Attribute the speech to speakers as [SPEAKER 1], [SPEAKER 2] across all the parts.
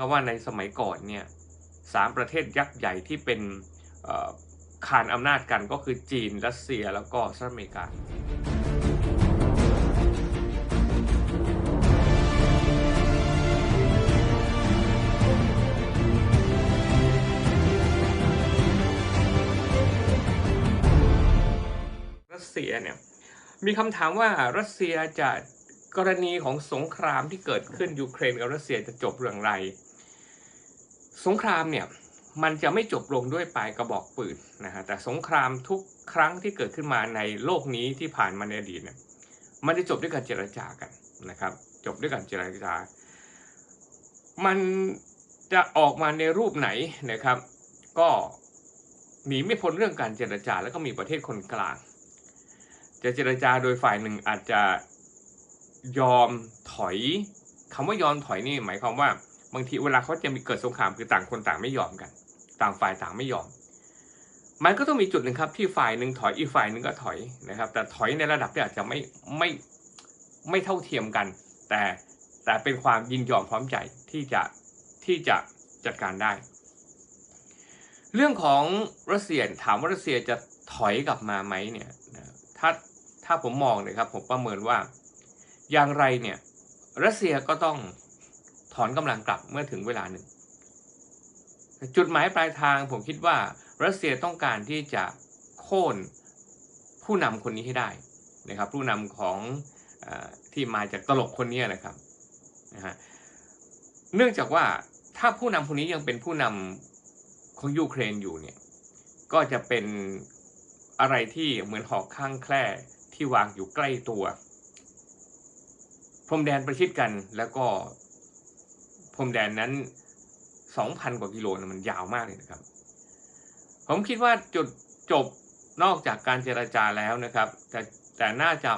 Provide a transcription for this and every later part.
[SPEAKER 1] ราะว่าในสมัยก่อนเนี่ยสามประเทศยักษ์ใหญ่ที่เป็นเอ่อขานอำนาจกันก็คือจีน รัสเซียแล้วก็สหรัฐอเมริการัสเซียเนี่ยมีคำถามว่ารัสเซียจะกรณีของสงครามที่เกิดขึ้นยูเครนกับรัสเซียจะจบเรื่องไร สงครามเนี่ยมันจะไม่จบลงด้วยปลายกระบอกปืนนะฮะแต่สงครามทุกครั้งที่เกิดขึ้นมาในโลกนี้ที่ผ่านมาในอดีตเนี่ยมันจะจบด้วยการเจรจากันนะครับ จบด้วยการเจรจา มันจะออกมาในรูปไหนนะครับ ก็หนีไม่พ้นเรื่องการเจรจาแล้วก็มีประเทศคนกลาง จะเจรจาโดยฝ่ายหนึ่งอาจจะยอมถอยคำว่ายอมถอยนี่หมายความว่า บางทีเวลาเขาจะมีเกิดสงครามคือต่างคนต่างไม่ยอมกัน ต่างฝ่ายต่างไม่ยอม มันก็ต้องมีจุดหนึ่งครับที่ฝ่ายหนึ่งถอยอีกฝ่ายหนึ่งก็ถอยนะครับ แต่ถอยในระดับที่อาจจะไม่ไม่ไม่เท่าเทียมกัน แต่แต่เป็นความยินยอมพร้อมใจที่จะที่จะจัดการได้ เรื่องของรัสเซียถามว่ารัสเซียจะถอยกลับมาไหมเนี่ยถ้าถ้าผมมองนะครับผมประเมินว่าอย่างไรเนี่ยรัสเซียก็ต้อง ถอนกำลังกลับเมื่อถึงเวลาหนึ่ง จุดหมายปลายทางผมคิดว่ารัสเซียต้องการที่จะโค่นผู้นำคนนี้ให้ได้นะครับ ผู้นำของอที่มาจากตลกคนนี้นะครับนะฮะเนื่องจากว่าถ้าผู้นำคนนี้ยังเป็นผู้นำของยูเครนอยู่เนี่ยก็จะเป็นอะไรที่เหมือนหอกข้างแคร่ที่วางอยู่ใกล้ตัว พรมแดนประชิดกันแล้วก็ รมแดนนั้นสองพันกว่ากิโลนะมันยาวมากเลยนะครับ ผมคิดว่าจุดจบนอกจากการเจรจาแล้วนะครับ แต่แต่น่าจะ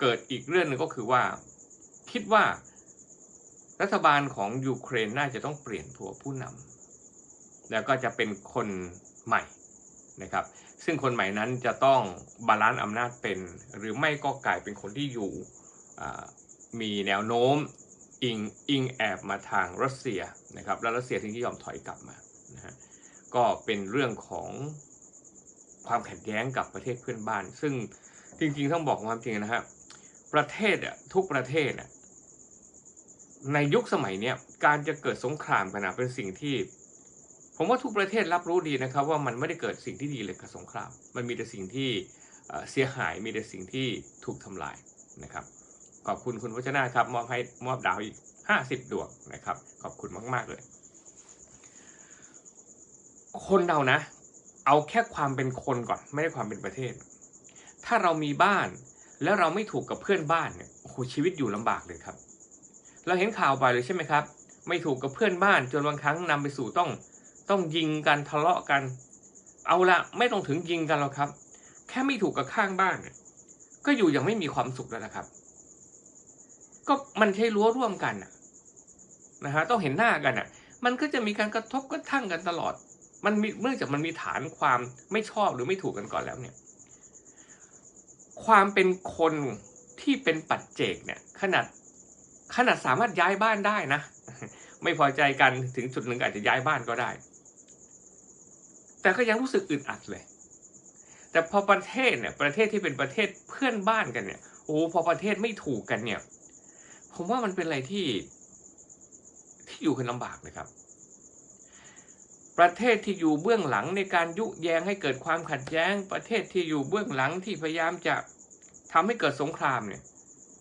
[SPEAKER 1] เกิดอีกเรื่องหนึงก็คือว่า คิดว่า รัฐบาลของยูเครนน่าจะต้องเปลี่ยนตัวผู้นำแล้วก็จะเป็นคนใหม่นะครับ ซึ่งคนใหม่นั้นจะต้องบาลานซ์อำนาจเป็น หรือไม่ก็กลายเป็นคนที่อยู่มีแนวโน้ม อิงอิงแอบมาทางรัสเซียนะครับแล้วรัสเซียถึงที่ยอมถอยกลับมานะฮะก็เป็นเรื่องของความขัดแย้งกับประเทศเพื่อนบ้าน ซึ่งจริงๆต้องบอกความจริงนะฮะประเทศอะทุกประเทศอะในยุคสมัยเนี้ยการจะเกิดสงครามกันนะเป็นสิ่งที่ ผมว่าทุกประเทศรับรู้ดีนะครับ ว่ามันไม่ได้เกิดสิ่งที่ดีเลยกับสงคราม มันมีแต่สิ่งที่เอ่อเสียหายมีแต่สิ่งที่ถูกทำลายนะครับ ขอบคุณคุณวัชนาครับ มอบให้มอบดาวอีกห้าสิบดวงนะครับ ขอบคุณมาก ๆ เลย คนเรานะ เอาแค่ความเป็นคนก่อน ไม่ได้ความเป็นประเทศ ถ้าเรามีบ้าน แล้วเราไม่ถูกกับเพื่อนบ้านเนี่ยโอ้โหชีวิตอยู่ลำบากเลยครับ เราเห็นข่าวบ่อยเลยใช่ไหมครับ ไม่ถูกกับเพื่อนบ้าน จนบางครั้งนำไปสู่ต้อง ต้องยิงกันทะเลาะกัน เอาละไม่ต้องถึงยิงกันหรอกครับ แค่ไม่ถูกกับข้างบ้านเนี่ยก็อยู่อย่างไม่มีความสุขแล้วนะครับ ก็มันใช้รั้วร่วมกันนะนะฮะต้องเห็นหน้ากันอะ มันก็จะมีการกระทบกระทั่งกันตลอด มันมีเนื่องจากมันมีฐานความไม่ชอบหรือไม่ถูกกันก่อนแล้วเนี่ย ความเป็นคนที่เป็นปัจเจกเนี่ย ขนาดขนาดสามารถย้ายบ้านได้นะ ไม่พอใจกันถึงจุดหนึ่งอาจจะย้ายบ้านก็ได้ แต่ก็ยังรู้สึกอึดอัดเลย แต่พอประเทศเนี่ย ประเทศที่เป็นประเทศเพื่อนบ้านกันเนี่ยโอ้พอประเทศไม่ถูกกันเนี่ย ผมว่ามันเป็นอะไรที่ที่อยู่กันลำบากนะครับ ประเทศที่อยู่เบื้องหลังในการยุแยงให้เกิดความขัดแย้ง ประเทศที่อยู่เบื้องหลังที่พยายามจะทำให้เกิดสงครามเนี่ย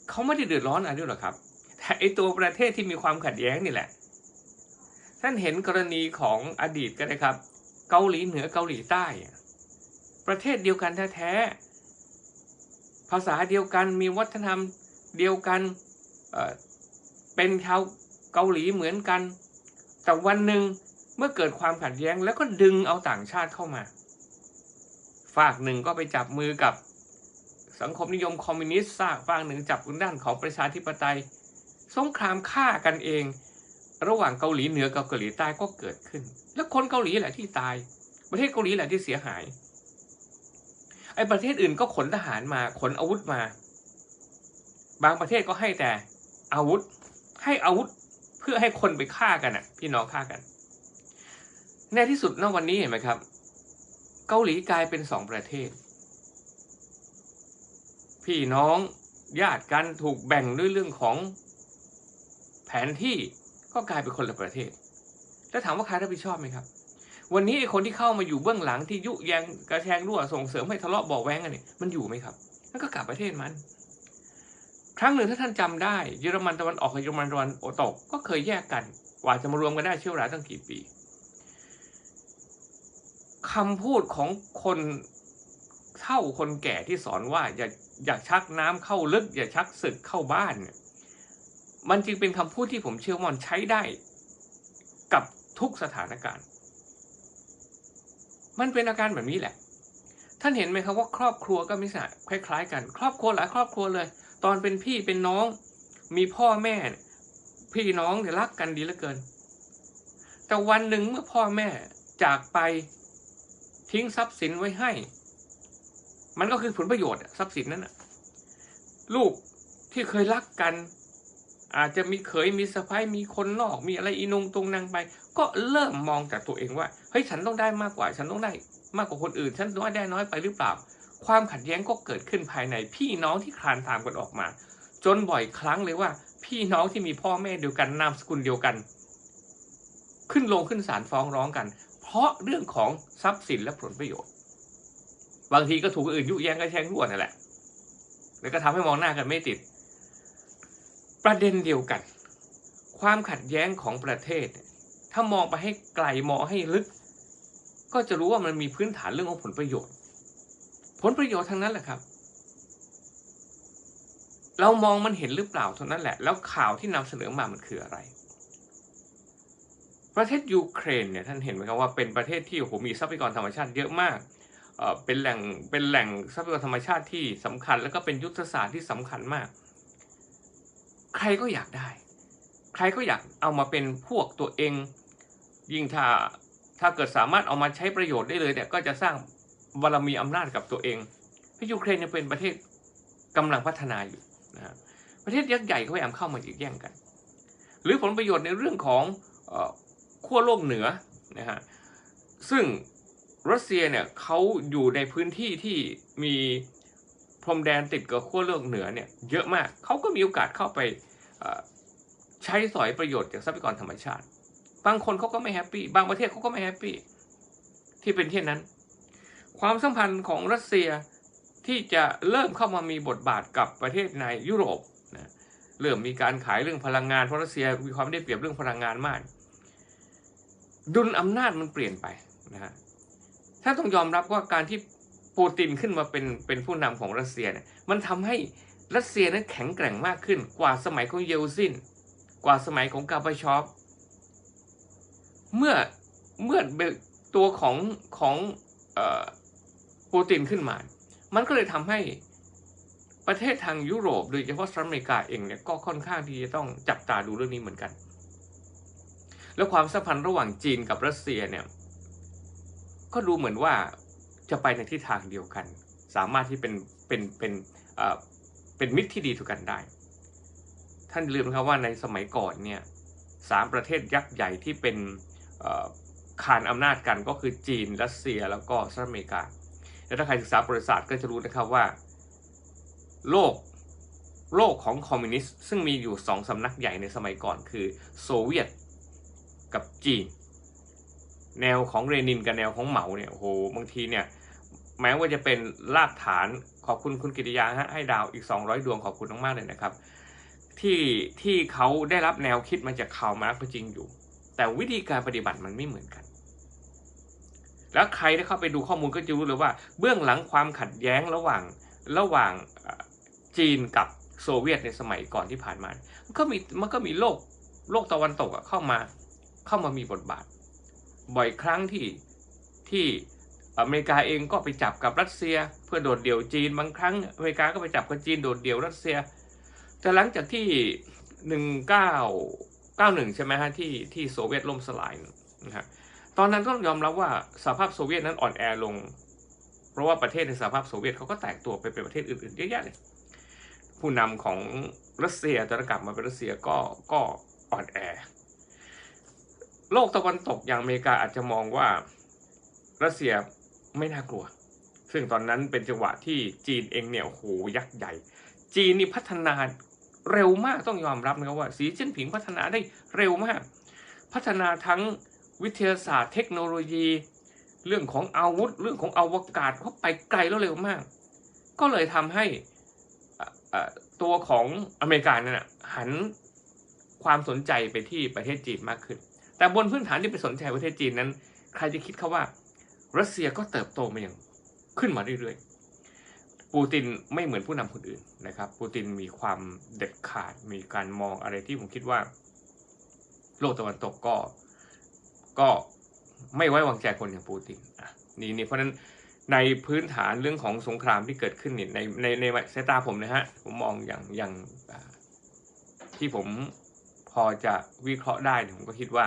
[SPEAKER 1] เขาไม่ได้เดือดร้อนอะไรหรอกครับ แต่ไอตัวประเทศที่มีความขัดแย้งนี่แหละ ท่านเห็นกรณีของอดีตกันนะครับ เกาหลีเหนือเกาหลีใต้ ประเทศเดียวกันแท้ๆภาษาเดียวกันมีวัฒนธรรมเดียวกัน เป็นชาวเกาหลีเหมือนกัน แต่วันหนึ่งเมื่อเกิดความขัดแย้งแล้วก็ดึงเอาต่างชาติเข้ามา ฝากหนึ่งก็ไปจับมือกับสังคมนิยมคอมมิวนิสต์ซากฝากหนึ่งจับด้านของประชาธิปไตย สงครามฆ่ากันเอง ระหว่างเกาหลีเหนือกับเกาหลีใต้ก็เกิดขึ้น แล้วคนเกาหลีแหละที่ตาย ประเทศเกาหลีแหละที่เสียหายไอ้ประเทศอื่นก็ขนทหารมาขนอาวุธมา บางประเทศก็ให้แต่ อาวุธ ให้อาวุธเพื่อให้คนไปฆ่ากันอะพี่น้องฆ่ากัน ในที่สุดณวันนี้เห็นไหมครับ เกาหลีกลายเป็นสองประเทศ พี่น้องญาติกันถูกแบ่งด้วยเรื่องของแผนที่ก็กลายเป็นคนละประเทศ แล้วถามว่าใครรับผิดชอบไหมครับ วันนี้ไอ้คนที่เข้ามาอยู่เบื้องหลังที่ยุแยงกระแทงรั่วส่งเสริมให้ทะเลาะเบาะแว้งกันเนี่ยมันอยู่ไหมครับนั่นก็กลับประเทศมัน ครั้งหนึ่งถ้าท่านจำได้เยอรมันตะวันออกกับเยอรมันตะวันตกก็เคยแยกกันกว่าจะมารวมกันได้เชี่ยวเวลาตั้งกี่ปีคำพูดของคนเท่าคนแก่ที่สอนว่าอย่าอย่าชักน้ำเข้าลึก อย่าชักศึกเข้าบ้านเนี่ยมันจึงเป็นคำพูดที่ผมเชื่อว่ามันใช้ได้กับทุกสถานการณ์ มันเป็นอาการแบบนี้แหละ ท่านเห็นไหมครับว่าครอบครัวก็มิสะคล้ายๆ กัน ครอบครัวหลายครอบครัวเลย ตอนเป็นพี่เป็นน้อง มีพ่อแม่ พี่น้องเนี่ยรักกันดีเหลือเกิน แต่วันหนึ่งเมื่อพ่อแม่จากไปทิ้งทรัพย์สินไว้ให้ มันก็คือผลประโยชน์ทรัพย์สินนั้นนะลูกที่เคยรักกัน อาจจะมีเคยมีสะพ้ายมีคนนอก มีอะไรอีนงตรงนางไป ก็เริ่มมองจากตัวเองว่าเฮ้ยฉันต้องได้มากกว่า ฉันต้องได้ มากกว่าคนอื่น ฉันน้อยได้น้อยไปหรือเปล่า ความขัดแย้งก็เกิดขึ้นภายในพี่น้องที่คลานตามกันออกมา จนบ่อยครั้งเลยว่า พี่น้องที่มีพ่อแม่เดียวกันนามสกุลเดียวกัน ขึ้นลงขึ้นศาลฟ้องร้องกัน เพราะเรื่องของทรัพย์สินและผลประโยชน์ บางทีก็ถูกอื่นยุแย้งกระแชงรั่วนั่นแหละแล้วก็ทำให้มองหน้ากันไม่ติด ประเด็นเดียวกัน ความขัดแย้งของประเทศ ถ้ามองไปให้ไกลมองให้ลึก ก็จะรู้ว่ามันมีพื้นฐานเรื่องของผลประโยชน์ ลประโยชน์ทั้งนั้นแหละครับ เรามองมันเห็นหรือเปล่าเท่านั้นแหละ แล้วข่าวที่นำเสนอมามันคืออะไร ประเทศยูเครนเนี่ยท่านเห็นไหมครับว่าเป็นประเทศที่โอ้โหมีทรัพยากรธรรมชาติเยอะมากเอ่อเป็นแหล่งเป็นแหล่งทรัพยากรธรรมชาติที่สำคัญ แล้วก็เป็นยุทธศาสตร์ที่สำคัญมาก ใครก็อยากได้ ใครก็อยากเอามาเป็นพวกตัวเอง ยิ่งถ้าถ้าเกิดสามารถเอามาใช้ประโยชน์ได้เลยเนี่ยก็จะสร้าง บารมีอำนาจกับตัวเองเพราะยูเครนเนี่ยเป็นประเทศกำลังพัฒนาอยู่นะประเทศยักษ์ใหญ่ก็พยายามเข้ามาแย่งกัน หรือผลประโยชน์ในเรื่องของออขั้วโลกเหนือนะฮะซึ่งรัสเซียเนี่ยเขาอยู่ในพื้นที่ที่มีพรมแดนติดกับขั้วโลกเหนือเนี่ยเยอะมากเขาก็มีโอกาสเข้าไปใช้สอยประโยชน์จากทรัพยากรธรรมชาติ บางคนเขาก็ไม่แฮปปี้บางประเทศเขาก็ไม่แฮปปี้ที่เป็นเช่นนั้น ความสัมพันธ์ของรัสเซียที่จะเริ่มเข้ามามีบทบาทกับประเทศในยุโรปนะเริ่มมีการขายเรื่องพลังงานเพราะรัสเซียมีความได้เปรียบเรื่องพลังงานมาก ดุลอำนาจมันเปลี่ยนไปนะฮะถ้าต้องยอมรับว่าการที่ปูตินขึ้นมาเป็นเป็นผู้นำของรัสเซียเนี่ยมันทำให้รัสเซียนั้นแข็งแกร่งมากขึ้นกว่าสมัยของเยลซินกว่าสมัยของกาบาชอฟเมื่อเมื่อตัวของของเอ่ อปูตินขึ้นมา มันก็เลยทำให้ประเทศทางยุโรปโดยเฉพาะสหรัฐอเมริกาเองเนี่ยก็ค่อนข้างที่จะต้องจับตาดูเรื่องนี้เหมือนกัน แล้วความสัมพันธ์ระหว่างจีนกับรัสเซียเนี่ยก็ดูเหมือนว่าจะไปในทิศทางเดียวกัน สามารถที่เป็นเป็นเป็นเอ่อเป็นมิตรที่ดีต่อกันได้ ท่านลืมครับว่าในสมัยก่อนเนี่ยสามประเทศยักษ์ใหญ่ที่เป็นเอ่อขานอำนาจกันก็คือจีนรัสเซียแล้วก็สหรัฐอเมริกา และถ้าใครศึกษาประวัติศาสตร์ก็จะรู้นะครับว่า โลกโลกของคอมมิวนิสต์ซึ่งมีอยู่สองสำนักใหญ่ในสมัยก่อนคือโซเวียตกับจีน แนวของเรนินกับแนวของเหมาเนี่ยโอ้โหบางทีเนี่ยแม้ว่าจะเป็นรากฐานขอบคุณคุณกิติยาฮะให้ดาวอีก 200 ดวงขอบคุณมากๆเลยนะครับ ที่ที่เขาได้รับแนวคิดมาจากคาร์มาร์กก็จริงอยู่ แต่วิธีการปฏิบัติมันไม่เหมือนกัน แล้วใครได้เข้าไปดูข้อมูลก็จะรู้เลยว่า เบื้องหลังความขัดแย้งระหว่างระหว่างจีนกับโซเวียตในสมัยก่อนที่ผ่านมา มันก็มีมันก็มีโลกโลกตะวันตกเข้ามาเข้ามามีบทบาท บ่อยครั้งที่ที่อเมริกาเองก็ไปจับกับรัสเซีย เพื่อโดดเดี่ยวจีนบางครั้งอเมริกาก็ไปจับกับจีนโดดเดี่ยวรัสเซีย แต่หลังจากที่หนึ่งเก้าเก้าหนึ่งใช่ไหมฮะที่ที่โซเวียตล่มสลายนะฮะ ตอนนั้นต้องยอมรับว่าสหภาพโซเวียตนั้นอ่อนแอลง เพราะว่าประเทศในสหภาพโซเวียตเขาก็แตกตัวไปเป็นประเทศอื่นๆเยอะแยะเลยผู้นำของรัสเซียตอนกลับมาเป็นรัสเซียก็ก็อ่อนแอ โลกตะวันตกอย่างอเมริกาอาจจะมองว่ารัสเซียไม่น่ากลัว ซึ่งตอนนั้นเป็นจังหวะที่จีนเองเนี่ยโอ้โหยักษ์ใหญ่ จีนนี่พัฒนาเร็วมากต้องยอมรับนะครับว่า สีจิ้นผิงพัฒนาได้เร็วมาก พัฒนาทั้ง วิทยาศาสตร์เทคโนโลยี เรื่องของอาวุธ เรื่องของอวกาศเขาไปไกลแล้วเร็วมาก ก็เลยทำให้ตัวของอเมริกาเนี่ยหันความสนใจไปที่ประเทศจีนมากขึ้น แต่บนพื้นฐานที่ไปสนใจประเทศจีนนั้น ใครจะคิดเขาว่า รัสเซียก็เติบโตมาอย่างขึ้นมาเรื่อยๆ ปูตินไม่เหมือนผู้นำคนอื่นนะครับ ปูตินมีความเด็ดขาด มีการมองอะไรที่ผมคิดว่า โลกตะวันตกก็ ก็ไม่ไว้วางใจคนอย่างปูตินอะนี่นี่เพราะนั้นในพื้นฐานเรื่องของสงครามที่เกิดขึ้นเนี่ยในในในสายตาผมนะฮะผมมองอย่างอย่างที่ผมพอจะวิเคราะห์ได้เนี่ยผมก็คิดว่า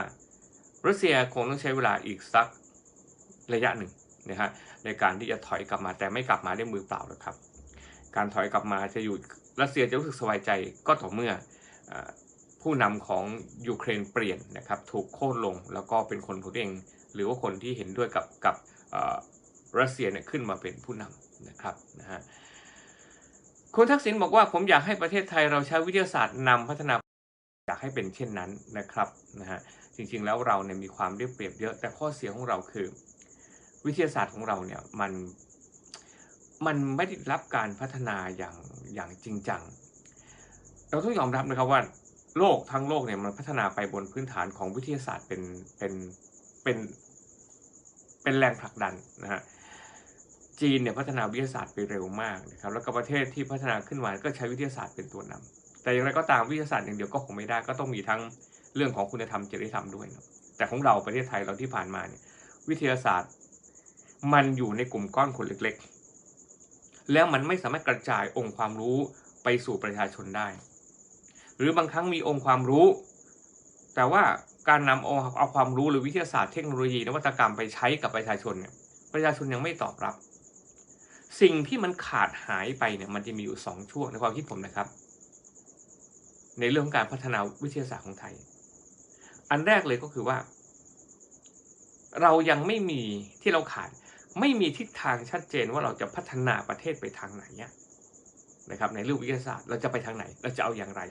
[SPEAKER 1] รัสเซียคงต้องใช้เวลาอีกสักระยะหนึ่งนะฮะในการที่จะถอยกลับมาแต่ไม่กลับมาด้วยมือเปล่าหรอกครับ การถอยกลับมาจะอยู่รัสเซียจะรู้สึกสบายใจก็ต่อเมื่ออ ผู้นำของยูเครนเปลี่ยนนะครับถูกโค่นลงแล้วก็เป็นคนของตัวเองหรือว่าคนที่เห็นด้วยกับกับรัสเซียเนี่ยขึ้นมาเป็นผู้นำนะครับนะฮะคุณทักษิณบอกว่าผมอยากให้ประเทศไทยเราใช้วิทยาศาสตร์นำพัฒนาอยากให้เป็นเช่นนั้นนะครับนะฮะจริงๆแล้วเราเนี่ยมีความได้เปรียบเยอะ แต่ข้อเสียของเราคือ วิทยาศาสตร์ของเราเนี่ยมันมันไม่ได้รับการพัฒนาอย่างอย่างจริงจัง เราต้องยอมรับนะครับว่า โลกทั้งโลกเนี่ยมันพัฒนาไปบนพื้นฐานของวิทยาศาสตร์เป็นเป็นเป็นเป็นแรงผลักดันนะฮะจีนเนี่ยพัฒนาวิทยาศาสตร์ไปเร็วมากนะครับแล้วก็ประเทศที่พัฒนาขึ้นมาก็ใช้วิทยาศาสตร์เป็นตัวนำแต่อย่างไรก็ตามวิทยาศาสตร์อย่างเดียวก็คงไม่ได้ก็ต้องมีทั้งเรื่องของคุณธรรมจริยธรรมด้วยนะแต่ของเราประเทศไทยเราที่ผ่านมาเนี่ยวิทยาศาสตร์มันอยู่ในกลุ่มก้อนคนเล็ก ๆ แล้วมันไม่สามารถกระจายองค์ความรู้ไปสู่ประชาชนได้ หรือบางครั้งมีองค์ความรู้ แต่ว่าการนำเอาเอาความรู้หรือวิทยาศาสตร์เทคโนโลยีนวัตกรรมไปใช้กับประชาชนเนี่ยประชาชนยังไม่ตอบรับ สิ่งที่มันขาดหายไปเนี่ยมันจะมีอยู่สองช่วงในความคิดผมนะครับ ในเรื่องของการพัฒนาวิทยาศาสตร์ของไทย อันแรกเลยก็คือว่า เรายังไม่มีที่เราขาดไม่มีทิศทางชัดเจนว่าเราจะพัฒนาประเทศไปทางไหนเนี่ยนะครับในเรื่องวิทยาศาสตร์เราจะไปทางไหน เราจะเอาอย่างไร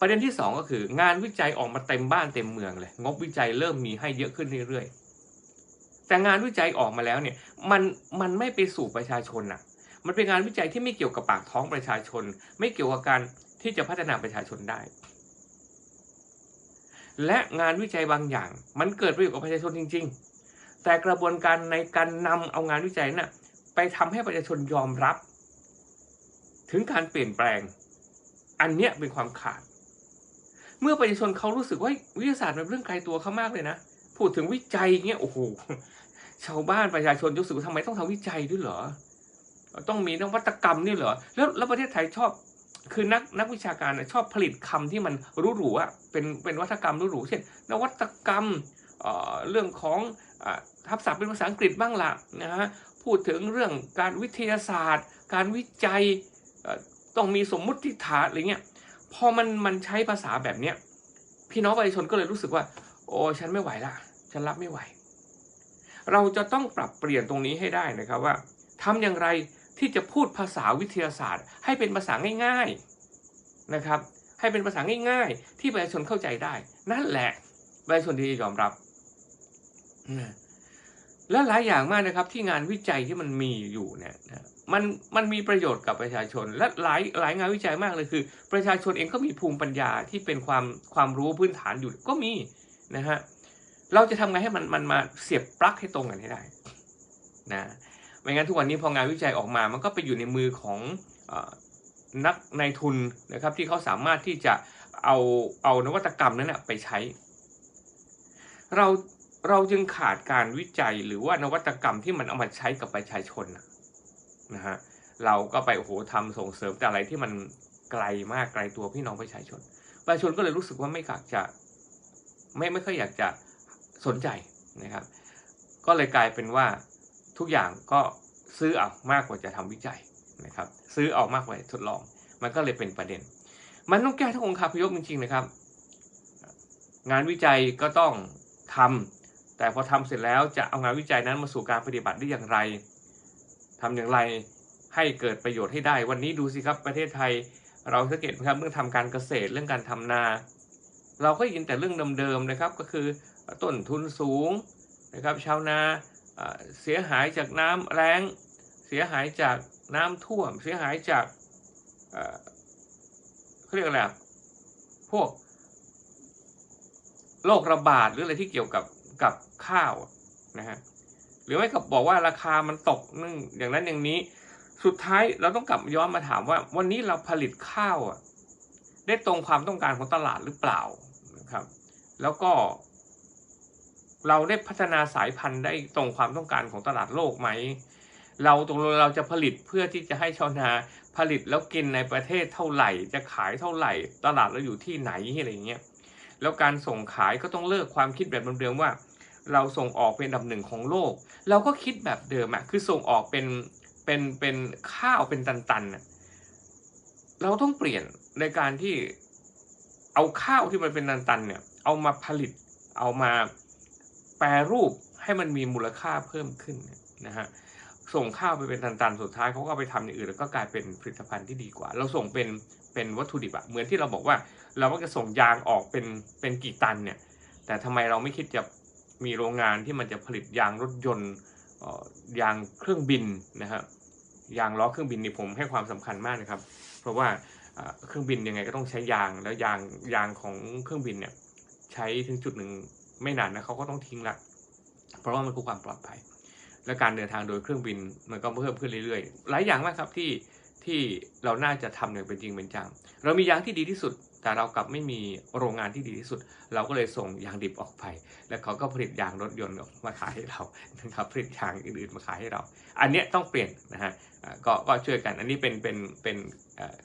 [SPEAKER 1] ประเด็นที่สองก็คืองานวิจัยออกมาเต็มบ้านเต็มเมืองเลย งบวิจัยเริ่มมีให้เยอะขึ้นเรื่อยๆ แต่งานวิจัยออกมาแล้วเนี่ยมันมันไม่ไปสู่ประชาชนน่ะมันเป็นงานวิจัยที่ไม่เกี่ยวกับปากท้องประชาชน ไม่เกี่ยวกับการที่จะพัฒนาประชาชนได้ และงานวิจัยบางอย่าง มันเกิดประโยชน์กับประชาชนจริง ๆ แต่กระบวนการในการนำเอางานวิจัยน่ะไปทำให้ประชาชนยอมรับ ถึงการเปลี่ยนแปลง อันเนี้ยเป็นความขาด เมื่อประชาชนเขารู้สึกว่าวิทยาศาสตร์เป็นเรื่องไกลตัวเขามากเลยนะ พูดถึงวิจัยเงี้ยโอ้โหชาวบ้านประชาชนรู้สึกว่าทำไมต้องทำวิจัยด้วยเหรอ ต้องมีนวัตกรรมนี่เหรอ แล้วแล้วประเทศไทยชอบคือนักนักวิชาการน่ะชอบผลิตคำที่มันรู้หรูอะเป็นเป็นวัฒกรรมรู้หรูเช่น นวัตกรรมเอ่อเรื่องของอทับศัพท์เป็นภาษาอังกฤษบ้างละนะฮะพูดถึงเรื่องการวิทยาศาสตร์ การวิจัยต้องมีสมมุติฐานอะไรเงี้ย พอมันมันใช้ภาษาแบบเนี้ย พี่น้องประชาชนก็เลยรู้สึกว่า โอ้ฉันไม่ไหวละฉันรับไม่ไหว เราจะต้องปรับเปลี่ยนตรงนี้ให้ได้นะครับว่าทำอย่างไรที่จะพูดภาษาวิทยาศาสตร์ ให้เป็นภาษาง่าย ๆนะครับ ให้เป็นภาษาง่าย ๆ ที่ประชาชนเข้าใจได้ นั่นแหละประชาชนที่จะยอมรับ และหลายอย่างมากนะครับที่งานวิจัยที่มันมีอยู่เนี่ยนะมันมันมีประโยชน์กับประชาชน และหลายหลายงานวิจัยมากเลยคือ ประชาชนเองก็มีภูมิปัญญาที่เป็นความความรู้พื้นฐานอยู่ก็มีนะฮะเราจะทำไงให้มันมันมาเสียบปลั๊กให้ตรงกันให้ได้นะไม่งั้นทุกวันนี้พองานวิจัยออกมา มันก็ไปอยู่ในมือของอนักนายทุนนะครับที่เขาสามารถที่จะเอาเอานวัตกรรมนั้นนะไปใช้ เรา เราจึงขาดการวิจัยหรือว่านวัตกรรมที่มันเอามาใช้กับประชาชนนะฮะเราก็ไปโอ้โหทำส่งเสริมแต่อะไรที่มันไกลมากไกลตัวพี่น้องประชาชน ประชาชนก็เลยรู้สึกว่าไม่อยากจะไม่ไม่ค่อยอยากจะสนใจนะครับ ก็เลยกลายเป็นว่าทุกอย่างก็ซื้อเอามากกว่าจะทำวิจัยนะครับ ซื้อเอามากกว่าทดลอง มันก็เลยเป็นประเด็น มันต้องแก้ทั้งองค์คาพยพจริงๆนะครับ งานวิจัยก็ต้องทำ แต่พอทำเสร็จแล้วจะเอางานวิจัยนั้นมาสู่การปฏิบัติได้อย่างไรทำอย่างไรให้เกิดประโยชน์ให้ได้ วันนี้ดูสิครับประเทศไทย เราสังเกตไหมครับเรื่องทำการเกษตรเรื่องการทำนา เราก็ยินแต่เรื่องเดิมๆนะครับ ก็คือต้นทุนสูงนะครับ ชาวนาเสียหายจากน้ำแล้ง เสียหายจากน้ำท่วม เสียหายจากเขาเรียกอะไรพวกโรคระบาดหรืออะไรที่เกี่ยวกับ กับข้าวนะฮะหรือไม่กับบอกว่าราคามันตกนึ่งอย่างนั้นอย่างนี้ สุดท้ายเราต้องกลับย้อนมาถามว่า วันนี้เราผลิตข้าวอะได้ตรงความต้องการของตลาดหรือเปล่านะครับ แล้วก็ เราได้พัฒนาสายพันธุ์ได้ตรงความต้องการของตลาดโลกไหมเราตรงเราจะผลิตเพื่อที่จะให้ชาวนาผลิตแล้วกินในประเทศเท่าไหร่ จะขายเท่าไหร่ ตลาดเราอยู่ที่ไหนอะไรอย่างเงี้ยแล้วการส่งขายก็ต้องเลิกความคิดแบบเดิมๆว่า เราส่งออกเป็นอันดับหนึ่งของโลก เราก็คิดแบบเดิมอะคือส่งออกเป็นเป็นเป็นข้าวเป็นตันๆเราต้องเปลี่ยนในการที่เอาข้าวที่มันเป็นตันๆเนี่ยเอามาผลิตเอามาแปรรูปให้มันมีมูลค่าเพิ่มขึ้นนะฮะส่งข้าวไปเป็นตันๆ สุดท้ายเขาก็ไปทำอย่างอื่นแล้วก็กลายเป็นผลิตภัณฑ์ที่ดีกว่า เราส่งเป็นเป็นวัตถุดิบอะเหมือนที่เราบอกว่า เราก็จะส่งยางออกเป็นเป็นกี่ตันเนี่ยแต่ทำไมเราไม่คิดจะ มีโรงงานที่มันจะผลิตยางรถยนต์ยางเครื่องบินนะครับยางล้อเครื่องบินนี่ผมให้ความสำคัญมากนะครับ เพราะว่าเอ่อเครื่องบินยังไงก็ต้องใช้ยางแล้วยางยางของเครื่องบินเนี่ยใช้ถึงจุดหนึ่งไม่นานนะเขาก็ต้องทิ้งละเพราะว่ามันคือความปลอดภัย และการเดินทางโดยเครื่องบินมันก็เพิ่มขึ้นเรื่อยๆ หลายอย่างมากครับที่ที่เราน่าจะทำอย่างเป็นจริงเป็นจังเรามียางที่ดีที่สุด แต่เรากลับไม่มีโรงงานที่ดีที่สุด เราก็เลยส่งยางดิบออกไป แล้วเขาก็ผลิตยางรถยนต์ออกมาขายให้เรานะครับผลิตยางอื่นๆมาขายให้เรา อันเนี้ยต้องเปลี่ยนนะฮะก็ก็ช่วยกันอันนี้เป็นเป็นเป็น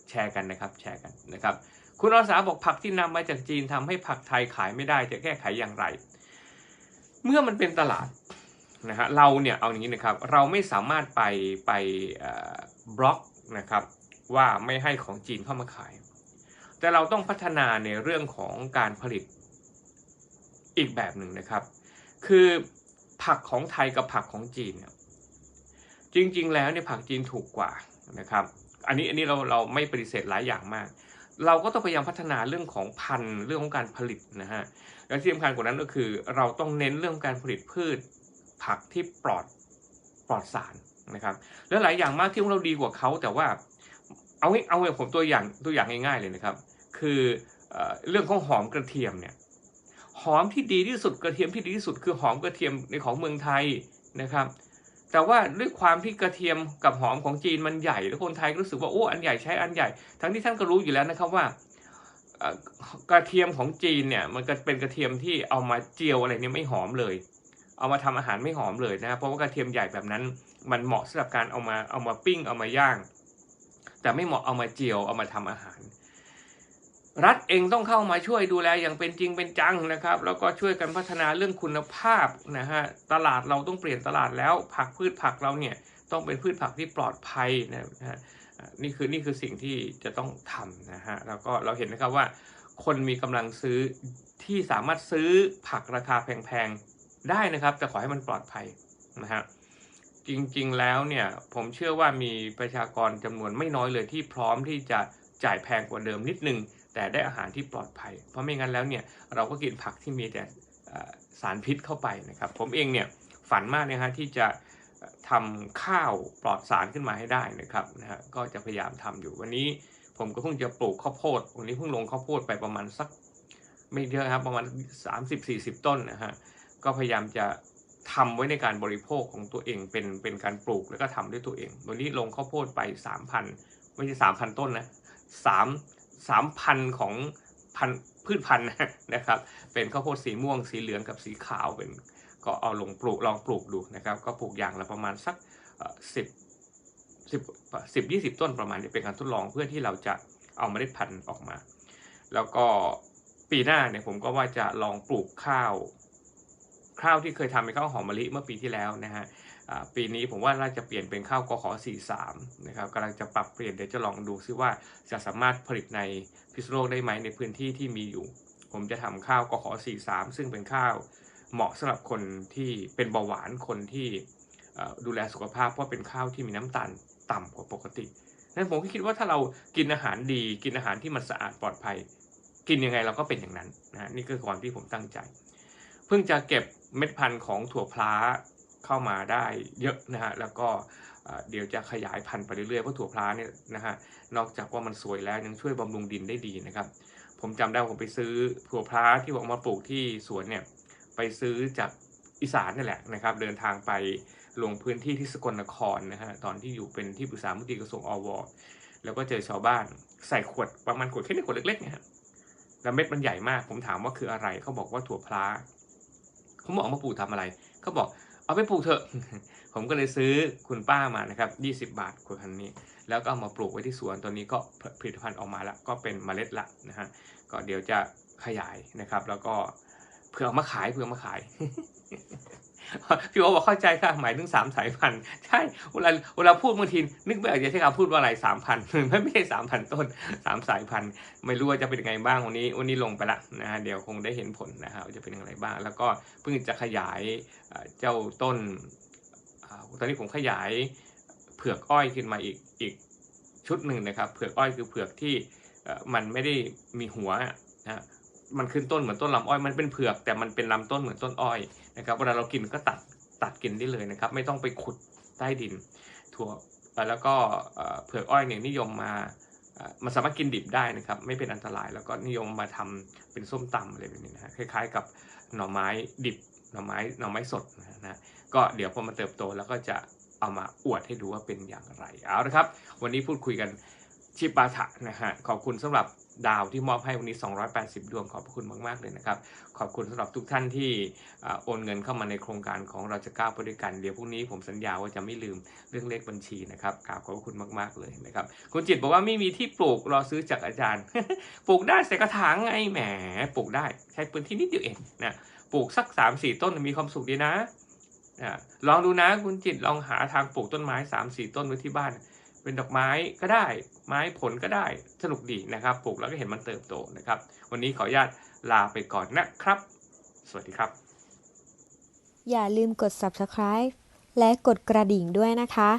[SPEAKER 1] แชร์กันนะครับแชร์กันนะครับ คุณอาสาบอกผักที่นำมาจากจีนทำให้ผักไทยขายไม่ได้จะแก้ไขอย่างไร เมื่อมันเป็นตลาดนะฮะเราเนี่ยเอาอย่างนี้นะครับ เราไม่สามารถไปไปบล็อกนะครับว่าไม่ให้ของจีนเข้ามาขาย แต่เราต้องพัฒนาในเรื่องของการผลิตอีกแบบหนึ่งนะครับ คือผักของไทยกับผักของจีนเนี่ยจริง ๆ แล้วเนี่ยผักจีนถูกกว่านะครับ อันนี้อันนี้เราเราไม่ปฏิเสธหลายอย่างมาก เราก็ต้องพยายามพัฒนาเรื่องของพันธุ์เรื่องของการผลิตนะฮะและที่สำคัญกว่านั้นก็คือ เราต้องเน้นเรื่องการผลิตพืช ผักที่ปลอดปลอดสารนะครับ แล้วหลายอย่างมากที่เราดีกว่าเขาแต่ว่า เอาเอาผมตัวอย่างตัวอย่างง่ายๆเลยนะครับ คือเอเรื่องของหอมกระเทียมเนี่ยหอมที่ดีที่สุดกระเทียมที่ดีที่สุดคือหอมกระเทียมในของเมืองไทยนะครับ แต่ว่าด้วยความที่กระเทียมกับหอมของจีนมันใหญ่แล้วคนไทยก็รู้สึกว่าโอ้อันใหญ่ใช้อันใหญ่ ทั้งที่ท่านก็รู้อยู่แล้วนะครับว่ากระเทียมของจีนเนี่ยมันก็เป็นกระเทียมที่เอามาเจียวอะไรเนี่ยไม่หอมเลย เอามาทำอาหารไม่หอมเลยนะครับเพราะว่ากระเทียมใหญ่แบบนั้น มันเหมาะสำหรับการเอามาเอามาปิ้งเอามาย่าง แต่ไม่เหมาะเอามาเจียวเอามาทำอาหาร รัฐเองต้องเข้ามาช่วยดูแลอย่างเป็นจริงเป็นจังนะครับ แล้วก็ช่วยกันพัฒนาเรื่องคุณภาพนะฮะตลาดเราต้องเปลี่ยนตลาดแล้วผักพืชผักเราเนี่ยต้องเป็นพืชผักที่ปลอดภัยนะฮะนี่คือนี่คือสิ่งที่จะต้องทำนะฮะแล้วก็เราเห็นนะครับว่า คนมีกำลังซื้อที่สามารถซื้อผักราคาแพงๆได้นะครับ แต่ขอให้มันปลอดภัยนะฮะ จริง ๆ แล้วเนี่ยผมเชื่อว่ามีประชากรจำนวนไม่น้อยเลยที่พร้อมที่จะจ่ายแพงกว่าเดิมนิดนึง แต่ได้อาหารที่ปลอดภัย เพราะไม่งั้นแล้วเนี่ยเราก็กินผักที่มีแต่สารพิษเข้าไปนะครับ ผมเองเนี่ยฝันมากนะฮะที่จะทำข้าวปลอดสารขึ้นมาให้ได้นะครับนะฮะก็จะพยายามทำอยู่วันนี้ ผมก็เพิ่งจะปลูกข้าวโพดวันนี้เพิ่งลงข้าวโพดไปประมาณสักไม่เยอะครับประมาณ 30-40 ต้นนะฮะก็พยายามจะ ทำไว้ในการบริโภคของตัวเองเป็นเป็นการปลูกแล้วก็ทำด้วยตัวเองวันนี้ลงข้าวโพดไปสามพันไม่ใช่สามพันต้นนะสามสามพันของพันพืชพันธุ์นะนะครับ เป็นข้าวโพดสีม่วง สีเหลืองกับสีขาวเป็นก็เอาลงปลูกลองปลูกดูนะครับ ก็ปลูกอย่างละประมาณสักสิบสิบสิบยี่สิบต้นประมาณนี้เป็นการทดลองเพื่อที่เราจะเอาเมล็ดพันธุ์ออกมา แล้วก็ปีหน้าเนี่ยผมก็ว่าจะลองปลูกข้าว ข้าวที่เคยทำเป็นข้าวหอมมะลิเมื่อปีที่แล้วนะฮะปีนี้ผมว่าน่าจะเปลี่ยนเป็นข้าวกขอ43นะครับกำลังจะปรับเปลี่ยนเดี๋ยวจะลองดูซิว่าจะสามารถผลิตในพิษณุโลกได้ไหมในพื้นที่ที่มีอยู่ ผมจะทำข้าวกขอ43 ซึ่งเป็นข้าวเหมาะสำหรับคนที่เป็นเบาหวานคนที่ดูแลสุขภาพเพราะเป็นข้าวที่มีน้ำตาลต่ำกว่าปกตินั้นผมก็คิดว่าถ้าเรากินอาหารดีกินอาหารที่มันสะอาดปลอดภัย กินยังไงเราก็เป็นอย่างนั้นนะฮะนี่คือความที่ผมตั้งใจ เพิ่งจะเก็บ เม็ดพันธุ์ของถั่วพล้าเข้ามาได้เยอะนะฮะแล้วก็เดี๋ยวจะขยายพันธุ์ไปเรื่อยๆเพราะถั่วพล้าเนี่ยนะฮะนอกจากว่ามันสวยแล้วยังช่วยบำรุงดินได้ดีนะครับ ผมจำได้ว่าผมไปซื้อถั่วพล้าที่ผมเอามาปลูกที่สวนเนี่ยไปซื้อจากอีสานนี่แหละนะครับ เดินทางไปลงพื้นที่ที่สกลนครนะฮะตอนที่อยู่เป็นที่ปรึกษามุติกระทรวงอวแล้วก็เจอชาวบ้านใส่ขวดประมาณขวดแค่นี้ขวดเล็กๆเนี่ยฮะแล้วเม็ดมันใหญ่มากผมถามว่าคืออะไรเขาบอกว่าถั่วพล้า ผมบอกมาปลูกทำอะไรเขาบอกเอาไปปลูกเถอะ ผมก็เลยซื้อคุณป้ามานะครับ 20 บาทขวดพันนี้ แล้วก็เอามาปลูกไว้ที่สวนตอนนี้ก็ผลิตภัณฑ์ออกมาแล้วก็เป็นเมล็ดละนะฮะก็เดี๋ยวจะขยายนะครับ แล้วก็เพื่อมาขายเพื่อมาขาย พี่โอบอกเข้าใจค่ะหมายถึงสามสายพันธุ์ใช่เวลาเวลาพูดบางทีนึกไม่ออกจะใช้คำพูดว่าอะไรสามพันไม่ไม่ใช่สามพันต้นสามสายพันธุ์ไม่รู้ว่าจะเป็นยังไงบ้างวันนี้วันนี้ลงไปละนะฮะเดี๋ยวคงได้เห็นผลนะฮะจะเป็นอย่างไรบ้าง แล้วก็เพิ่งจะขยายเจ้าต้นตอนนี้ผมขยายเผือกอ้อยขึ้นมาอีกอีกชุดหนึ่งนะครับ เผือกอ้อยคือเผือกที่มันไม่ได้มีหัวนะฮะมันขึ้นต้นเหมือนต้นลำอ้อย มันเป็นเผือกแต่มันเป็นลำต้นเหมือนต้นอ้อย นะครับเวลาเรากินก็ตัดตัดกินได้เลยนะครับ ไม่ต้องไปขุดใต้ดิน ถั่วแล้วก็เผือกอ้อยเนี่ยนิยมมามันสามารถกินดิบได้นะครับ ไม่เป็นอันตรายแล้วก็นิยมมาทำเป็นส้มตำอะไรแบบนี้นะฮะคล้ายๆ กับหน่อไม้ดิบหน่อไม้หน่อไม้สดนะฮะก็เดี๋ยวพอมันเติบโตแล้วก็จะเอามาอวดให้ดูว่าเป็นอย่างไรเอาละครับ วันนี้พูดคุยกันชิปาถะนะฮะขอบคุณสำหรับ ดาวที่มอบให้วันนี้ 280 ดวงขอบคุณมาก ๆ เลยนะครับ ขอบคุณสำหรับทุกท่านที่โอนเงินเข้ามาในโครงการของเราจะก้าวไปด้วยกัน เดี๋ยวพรุ่งนี้ผมสัญญาว่าจะไม่ลืมเรื่องเลขบัญชีนะครับกราบขอบคุณมาก ๆ เลยนะครับคุณจิตบอกว่าไม่มีที่ปลูกรอซื้อจากอาจารย์ ปลูกได้ใส่กระถางไงแหมปลูกได้ใช้พื้นที่นิดเดียวเองนะปลูกสักสามสี่ต้นมีความสุขดีนะลองดูนะคุณจิตลองหาทางปลูกต้นไม้สามสี่ต้นไว้ที่บ้าน เป็นดอกไม้ก็ได้ ไม้ผลก็ได้สนุกดีนะครับปลูกแล้วก็เห็นมันเติบโตนะครับ วันนี้ขออนุญาตลาไปก่อนนะครับ สวัสดีครับ
[SPEAKER 2] อย่าลืมกด subscribe และกดกระดิ่งด้วยนะคะ